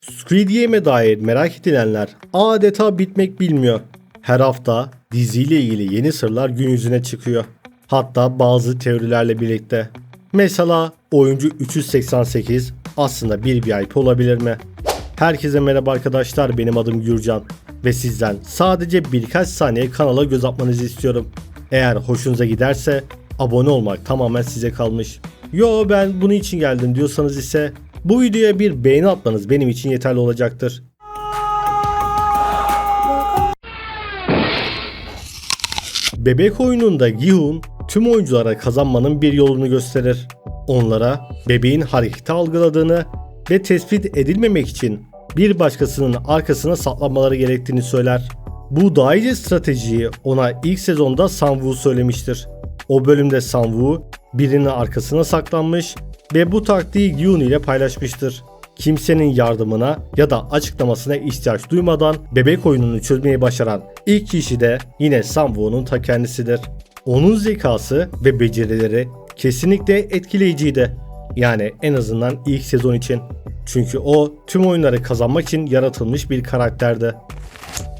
Squid Game'e dair merak edilenler adeta bitmek bilmiyor. Her hafta diziyle ilgili yeni sırlar gün yüzüne çıkıyor. Hatta bazı teorilerle birlikte. Mesela oyuncu 388 aslında bir VIP olabilir mi? Herkese merhaba arkadaşlar benim adım Gürcan ve sizden sadece birkaç saniye kanala göz atmanızı istiyorum. Eğer hoşunuza giderse abone olmak tamamen size kalmış. Yo ben bunun için geldim diyorsanız ise bu videoya bir beğeni atmanız benim için yeterli olacaktır. Bebek oyununda Gihun tüm oyunculara kazanmanın bir yolunu gösterir. Onlara bebeğin hareketi algıladığını ve tespit edilmemek için bir başkasının arkasına saklanmaları gerektiğini söyler. Bu dahice stratejiyi ona ilk sezonda Sanwoo söylemiştir. O bölümde Sanwoo birinin arkasına saklanmış ve bu taktiği Gyun ile paylaşmıştır. Kimsenin yardımına ya da açıklamasına ihtiyaç duymadan bebek oyununu çözmeyi başaran ilk kişi de yine Sanwoo'nun ta kendisidir. Onun zekası ve becerileri kesinlikle etkileyiciydi. Yani en azından ilk sezon için. Çünkü o tüm oyunları kazanmak için yaratılmış bir karakterdi.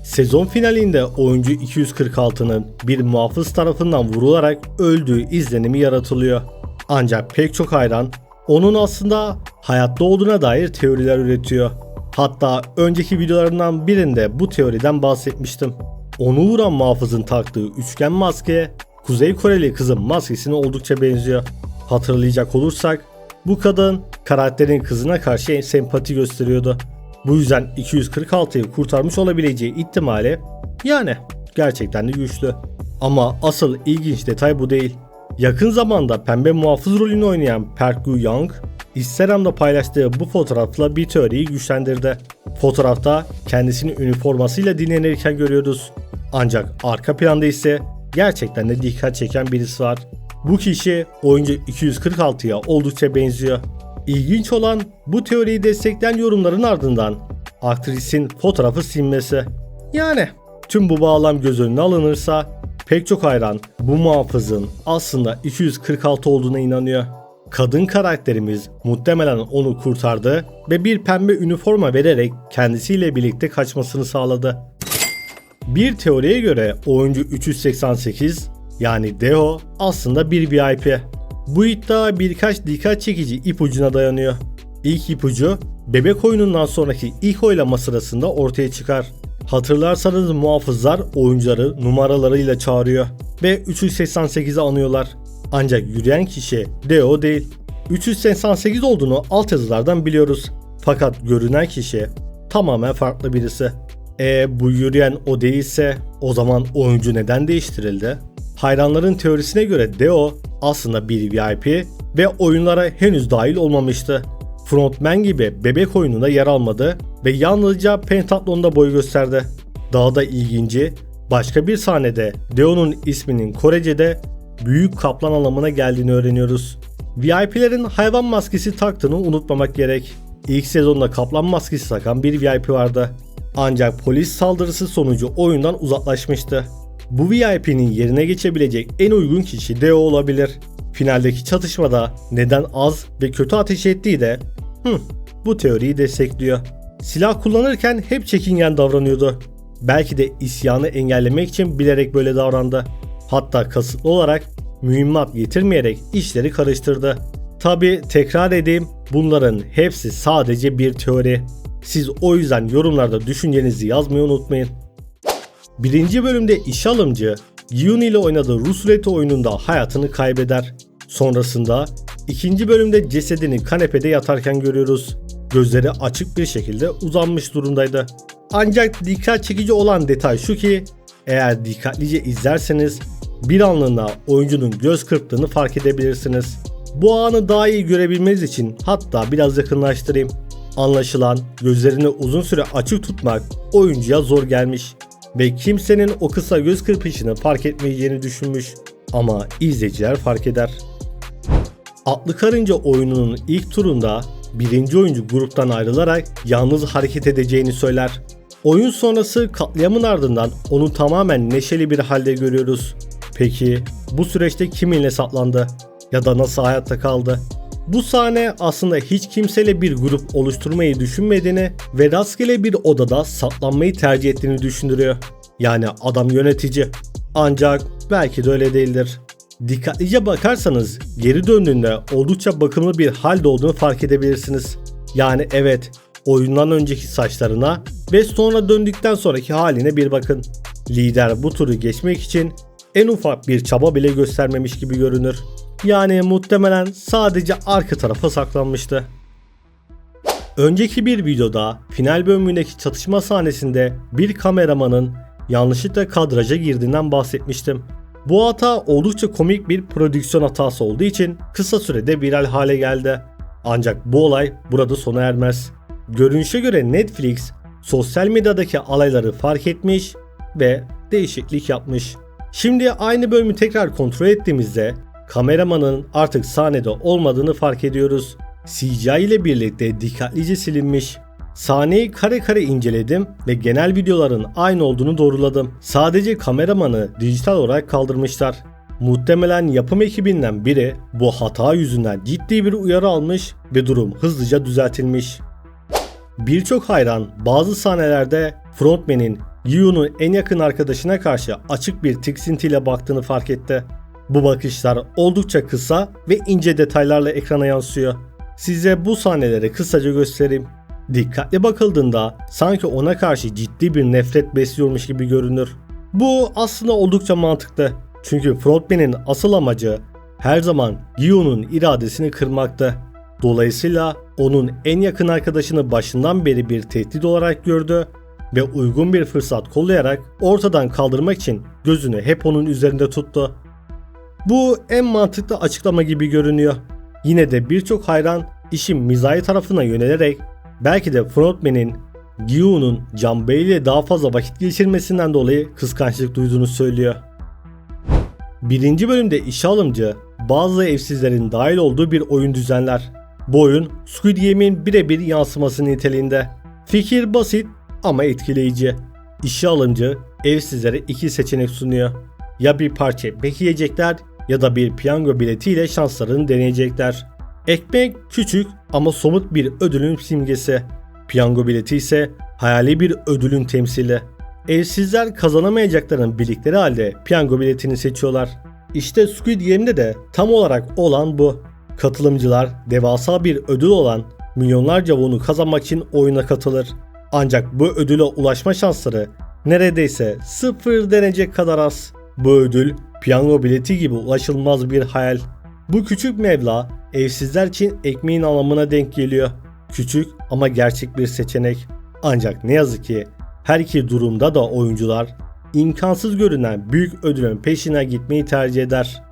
Sezon finalinde oyuncu 246'nın bir muhafız tarafından vurularak öldüğü izlenimi yaratılıyor. Ancak pek çok hayran onun aslında hayatta olduğuna dair teoriler üretiyor. Hatta önceki videolarımdan birinde bu teoriden bahsetmiştim. Onu vuran muhafızın taktığı üçgen maske Kuzey Koreli kızın maskesine oldukça benziyor. Hatırlayacak olursak bu kadın karakterin kızına karşı sempati gösteriyordu. Bu yüzden 246'yı kurtarmış olabileceği ihtimali yani gerçekten de güçlü. Ama asıl ilginç detay bu değil. Yakın zamanda pembe muhafız rolünü oynayan Park Gu Young, Instagram'da paylaştığı bu fotoğrafla bir teoriyi güçlendirdi. Fotoğrafta kendisini üniformasıyla dinlenirken görüyoruz. Ancak arka planda ise gerçekten de dikkat çeken birisi var. Bu kişi oyuncu 246'ya oldukça benziyor. İlginç olan bu teoriyi destekleyen yorumların ardından aktrisin fotoğrafı silmesi. Yani tüm bu bağlam göz önüne alınırsa pek çok hayran bu muhafızın aslında 246 olduğuna inanıyor. Kadın karakterimiz muhtemelen onu kurtardı ve bir pembe üniforma vererek kendisiyle birlikte kaçmasını sağladı. Bir teoriye göre oyuncu 388 yani Deo aslında bir VIP. Bu iddia birkaç dikkat çekici ipucuna dayanıyor. İlk ipucu bebek oyunundan sonraki ilk oylama sırasında ortaya çıkar. Hatırlarsanız muhafızlar oyuncuları numaralarıyla çağırıyor ve 388'i anıyorlar. Ancak yürüyen kişi Deo değil. 388 olduğunu alt yazılardan biliyoruz. Fakat görünen kişi tamamen farklı birisi. E bu yürüyen o değilse o zaman oyuncu neden değiştirildi? Hayranların teorisine göre Deo aslında bir VIP ve oyunlara henüz dahil olmamıştı. Frontman gibi bebek oyununda yer almadı ve yalnızca Pentatlon'da boy gösterdi. Daha da ilginci başka bir sahnede Deo'nun isminin Korece'de büyük kaplan anlamına geldiğini öğreniyoruz. VIP'lerin hayvan maskesi taktığını unutmamak gerek. İlk sezonda kaplan maskesi takan bir VIP vardı. Ancak polis saldırısı sonucu oyundan uzaklaşmıştı. Bu VIP'nin yerine geçebilecek en uygun kişi Deo olabilir. Finaldeki çatışmada neden az ve kötü ateş ettiği de hı, bu teoriyi destekliyor. Silah kullanırken hep çekingen davranıyordu. Belki de isyanı engellemek için bilerek böyle davrandı. Hatta kasıtlı olarak mühimmat getirmeyerek işleri karıştırdı. Tabi tekrar edeyim bunların hepsi sadece bir teori. Siz o yüzden yorumlarda düşüncenizi yazmayı unutmayın. Birinci bölümde iş alımcı Gyun ile oynadığı Rus ruleti oyununda hayatını kaybeder. Sonrasında ikinci bölümde cesedini kanepede yatarken görüyoruz. Gözleri açık bir şekilde uzanmış durumdaydı. Ancak dikkat çekici olan detay şu ki eğer dikkatlice izlerseniz bir anlığına oyuncunun göz kırptığını fark edebilirsiniz. Bu anı daha iyi görebilmeniz için hatta biraz yakınlaştırayım. Anlaşılan gözlerini uzun süre açık tutmak oyuncuya zor gelmiş ve kimsenin o kısa göz kırpışını fark etmeyeceğini düşünmüş. Ama izleyiciler fark eder. Atlı Karınca oyununun ilk turunda birinci oyuncu gruptan ayrılarak yalnız hareket edeceğini söyler. Oyun sonrası katliamın ardından onu tamamen neşeli bir halde görüyoruz. Peki bu süreçte kiminle saplandı? Ya da nasıl hayatta kaldı? Bu sahne aslında hiç kimseyle bir grup oluşturmayı düşünmediğini ve rastgele bir odada saklanmayı tercih ettiğini düşündürüyor. Yani adam yönetici. Ancak belki de öyle değildir. Dikkatlice bakarsanız geri döndüğünde oldukça bakımlı bir halde olduğunu fark edebilirsiniz. Yani evet oyundan önceki saçlarına ve sonra döndükten sonraki haline bir bakın. Lider bu turu geçmek için en ufak bir çaba bile göstermemiş gibi görünür. Yani muhtemelen sadece arka tarafa saklanmıştı. Önceki bir videoda final bölümündeki çatışma sahnesinde bir kameramanın yanlışlıkla kadraja girdiğinden bahsetmiştim. Bu hata oldukça komik bir prodüksiyon hatası olduğu için kısa sürede viral hale geldi. Ancak bu olay burada sona ermez. Görünüşe göre Netflix sosyal medyadaki alayları fark etmiş ve değişiklik yapmış. Şimdi aynı bölümü tekrar kontrol ettiğimizde kameramanın artık sahnede olmadığını fark ediyoruz. CGI ile birlikte dikkatlice silinmiş. Sahneyi kare kare inceledim ve genel videoların aynı olduğunu doğruladım. Sadece kameramanı dijital olarak kaldırmışlar. Muhtemelen yapım ekibinden biri bu hata yüzünden ciddi bir uyarı almış ve durum hızlıca düzeltilmiş. Birçok hayran bazı sahnelerde frontman'in Yu'nun en yakın arkadaşına karşı açık bir tiksintiyle baktığını fark etti. Bu bakışlar oldukça kısa ve ince detaylarla ekrana yansıyor. Size bu sahneleri kısaca göstereyim. Dikkatli bakıldığında sanki ona karşı ciddi bir nefret besliyormuş gibi görünür. Bu aslında oldukça mantıklı. Çünkü frontman'in asıl amacı her zaman Gio'nun iradesini kırmaktı. Dolayısıyla onun en yakın arkadaşını başından beri bir tehdit olarak gördü ve uygun bir fırsat kollayarak ortadan kaldırmak için gözünü hep onun üzerinde tuttu. Bu en mantıklı açıklama gibi görünüyor. Yine de birçok hayran işin mizahi tarafına yönelerek belki de frontman'in Gio'nun Can Bey ile daha fazla vakit geçirmesinden dolayı kıskançlık duyduğunu söylüyor. Birinci bölümde işe alımcı bazı evsizlerin dahil olduğu bir oyun düzenler. Bu oyun Squid Game'in birebir yansıması niteliğinde. Fikir basit ama etkileyici. İşe alımcı evsizlere iki seçenek sunuyor. Ya bir parça ekmek yiyecekler ya da bir piyango biletiyle şanslarını deneyecekler. Ekmek küçük ama somut bir ödülün simgesi. Piyango bileti ise hayali bir ödülün temsili. Evsizler kazanamayacaklarını bildikleri halde piyango biletini seçiyorlar. İşte Squid Game'de de tam olarak olan bu. Katılımcılar devasa bir ödül olan milyonlarca won'u kazanmak için oyuna katılır. Ancak bu ödüle ulaşma şansları neredeyse sıfır denecek kadar az. Bu ödül piyango bileti gibi ulaşılmaz bir hayal. Bu küçük meblağ evsizler için ekmeğin anlamına denk geliyor. Küçük ama gerçek bir seçenek. Ancak ne yazık ki her iki durumda da oyuncular imkansız görünen büyük ödülün peşine gitmeyi tercih eder.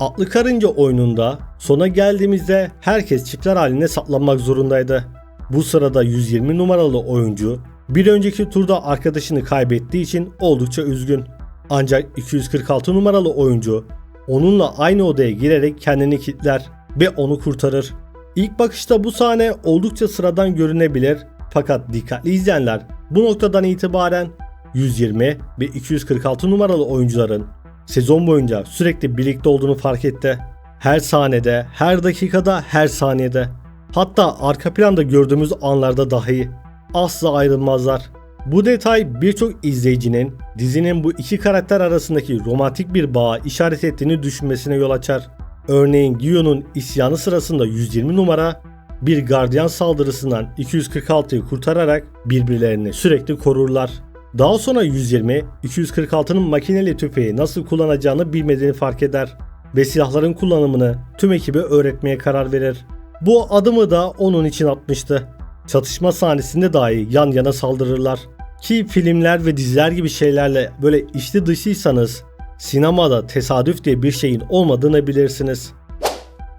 Atlı Karınca oyununda sona geldiğimizde herkes çiftler haline saklanmak zorundaydı. Bu sırada 120 numaralı oyuncu bir önceki turda arkadaşını kaybettiği için oldukça üzgün. Ancak 246 numaralı oyuncu onunla aynı odaya girerek kendini kilitler ve onu kurtarır. İlk bakışta bu sahne oldukça sıradan görünebilir fakat dikkatli izleyenler bu noktadan itibaren 120 ve 246 numaralı oyuncuların sezon boyunca sürekli birlikte olduğunu fark etti. Her sahnede, her dakikada, her saniyede. Hatta arka planda gördüğümüz anlarda dahi asla ayrılmazlar. Bu detay birçok izleyicinin dizinin bu iki karakter arasındaki romantik bir bağa işaret ettiğini düşünmesine yol açar. Örneğin Gio'nun isyanı sırasında 120 numara bir gardiyan saldırısından 246'yı kurtararak birbirlerini sürekli korurlar. Daha sonra 120, 246'nın makineli tüfeği nasıl kullanacağını bilmediğini fark eder ve silahların kullanımını tüm ekibe öğretmeye karar verir. Bu adımı da onun için atmıştı. Çatışma sahnesinde dahi yan yana saldırırlar. Ki filmler ve diziler gibi şeylerle böyle içli dışıysanız sinemada tesadüf diye bir şeyin olmadığını bilirsiniz.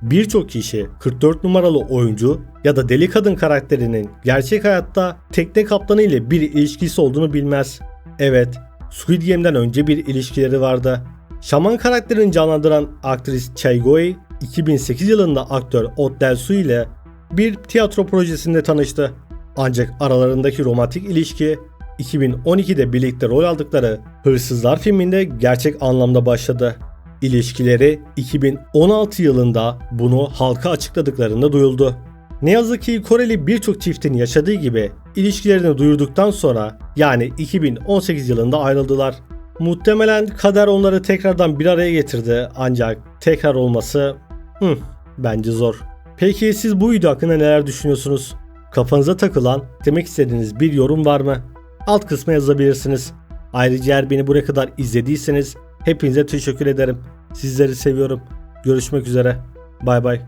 Birçok kişi 44 numaralı oyuncu ya da deli kadın karakterinin gerçek hayatta tekne kaptanı ile bir ilişkisi olduğunu bilmez. Evet, Squid Game'den önce bir ilişkileri vardı. Şaman karakterini canlandıran aktris Chaigoi 2008 yılında aktör Ot Delsu ile bir tiyatro projesinde tanıştı. Ancak aralarındaki romantik ilişki 2012'de birlikte rol aldıkları Hırsızlar filminde gerçek anlamda başladı. İlişkileri 2016 yılında bunu halka açıkladıklarında duyuldu. Ne yazık ki Koreli birçok çiftin yaşadığı gibi ilişkilerini duyurduktan sonra yani 2018 yılında ayrıldılar. Muhtemelen kader onları tekrardan bir araya getirdi ancak tekrar olması hı, bence zor. Peki siz bu video hakkında neler düşünüyorsunuz? Kafanıza takılan, demek istediğiniz bir yorum var mı? Alt kısma yazabilirsiniz. Ayrıca eğer beni buraya kadar izlediyseniz hepinize teşekkür ederim. Sizleri seviyorum. Görüşmek üzere. Bay bay.